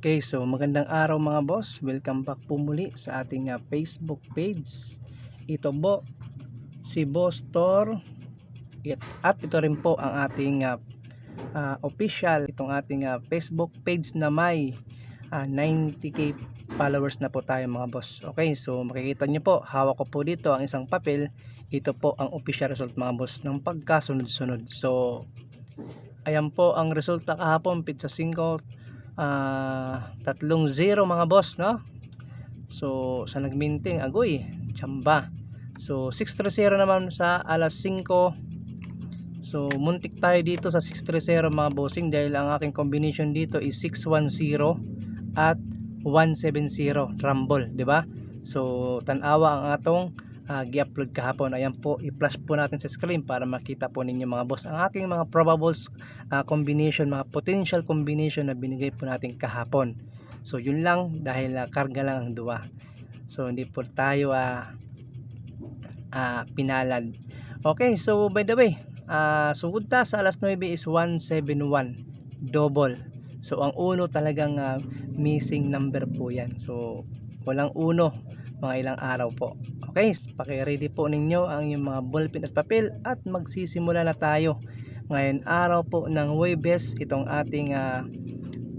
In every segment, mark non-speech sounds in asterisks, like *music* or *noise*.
Okay, so magandang araw mga boss. Welcome back po muli sa ating ah, Facebook page. Ito po si Boss Tor It- at ito rin po ang ating ah, ah, official itong ating ah, Facebook page na may ah, 90k followers na po tayo mga boss. Okay, so makikita nyo po, hawak ko po dito ang isang papel. Ito po ang official result mga boss ng pagkasunod-sunod. So, ayan po ang resulta kahapon, pizza 5 ah tatlong zero mga boss no? So sa nagminting agoy chamba so 630 naman sa alas 5 so muntik tayo dito sa 630 mga bossing dahil ang aking combination dito is 610 at 170 rumble ba? So tanawa ang atong ah, gi-upload kahapon ayan po i-flash po natin sa screen para makita po ninyo mga boss ang aking mga probables ah, combination, mga potential combination na binigay po natin kahapon. So yun lang dahil ah, karga lang ang duwa. So hindi po tayo ah, ah, pinalad. Okay, so by the way, ah, sugod ta sa alas 9 is 171 double. So ang uno talagang ah, missing number po yan. So walang uno mga ilang araw po. Okay, paki-ready po ninyo ang yung mga ballpen at papel at magsisimula na tayo. Ngayon araw po ng Webes itong ating ah,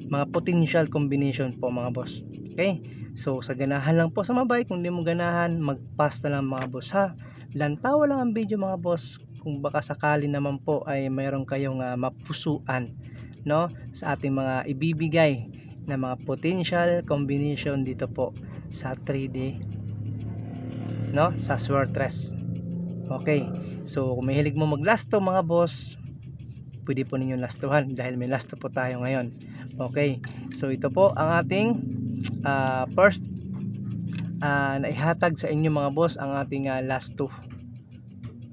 mga potential combination po mga boss. Okay so sa ganahan lang po sa mabay kung di mo ganahan mag-pass na lang mga boss ha? Lantawa lang ang video mga boss kung baka sakali naman po ay mayroon kayong ah, mapusuan no? Sa ating mga ibibigay na mga potential combination dito po sa 3D no? Sa Swertres okay. So kung mahilig mo maglasto mga boss pwede po ninyo lastuhan *laughs* dahil may lasto po tayo ngayon. Okay. So ito po ang ating ah, first ah, naihatag sa inyo mga boss ang ating ah, last two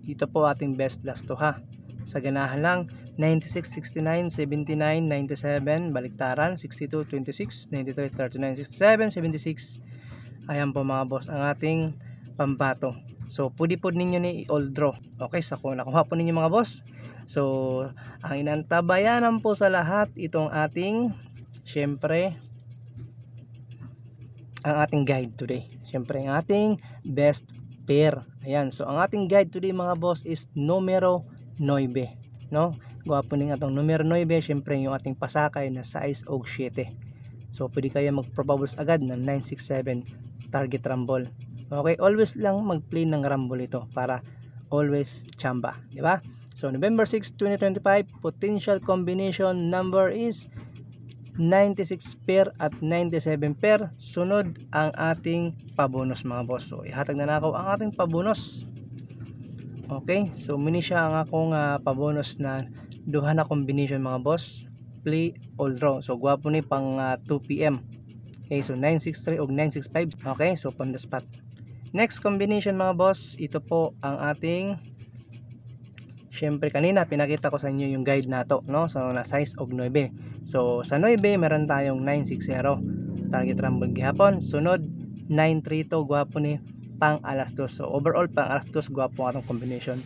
ito po ating best last two ha sa ganahan lang 96, 69, 79, 97 baliktaran 62, 26, 93, 39, 67, 76 ayan po mga boss ang ating pambato so pwede po ninyo ni i-all draw okay sa kung nakuha po ninyo mga boss. So ang inantabayanan po sa lahat itong ating syempre ang ating guide today. Syempre ang ating best pair. Ayan so ang ating guide today mga boss is numero 9 no? Gwapo ning atong numero 9 syempre yung ating pasakay na size og 7 so pwede kayo mag probables agad ng 967 target rumble. Okay always lang mag play ng rumble ito para always chamba di ba? So November 6 2025 potential combination number is 96 pair at 97 pair. Sunod ang ating pabonus mga boss. So ihatag na nako ang ating pabonus okay so muni siya ang akong ah, pabonus na duha na combination mga boss. Play all draw. So gwapo ni pang ah, 2 pm okay so 963 o 965 okay so on the spot. Next combination mga boss. Ito po ang ating Siyempre kanina pinakita ko sa inyo yung guide nato no? So na size og 9 so sa 9 meron tayong 960 target rumble gihapon. Sunod 932 gwapo ni pang alas 2 so overall pang alas 2 gwapo ang combination.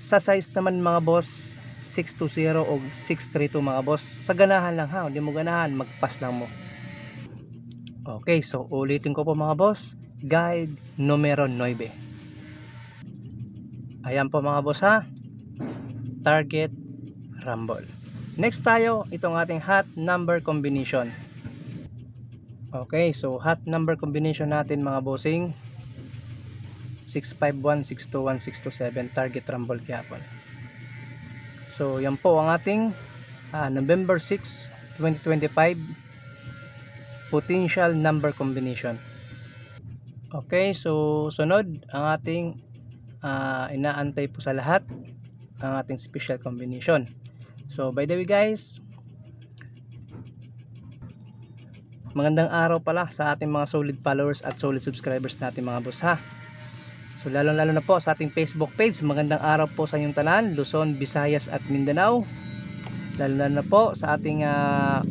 Sa size naman mga boss 620 o 632 mga boss sa ganahan lang ha? Hindi mo ganahan magpas lang mo. Okay so ulitin ko po mga boss. Guide numero 9 ayan po mga boss ha? Target rumble. Next tayo itong ating hot number combination. Okay so hot number combination natin mga bossing 651, 621, 627 target rumble gapon so yan po ang ating ah, November 6 2025 potential number combination okay so sunod ang ating ah, inaantay po sa lahat ang ating special combination. So by the way guys, magandang araw pala sa ating mga solid followers at solid subscribers natin mga boss ha. So lalo lalo na po sa ating Facebook page, magandang araw po sa inyong tanan, Luzon, Visayas at Mindanao. Lalo lalo na po sa ating ah,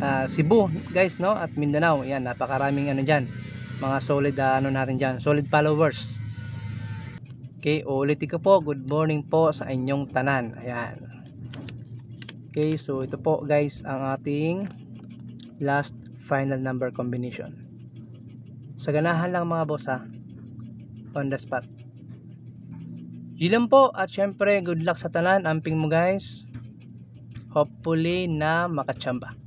ah, Cebu guys no at Mindanao. Yan, napakaraming ano diyan. Mga solid ah, ano natin diyan, solid followers. Okay, ulitin ko po. Good morning po sa inyong tanan. Ayan. Okay, so ito po guys ang ating last final number combination. Sa ganahan lang mga boss ha. On the spot. Yun po at syempre good luck sa tanan. Amping mo guys. Hopefully na makachamba.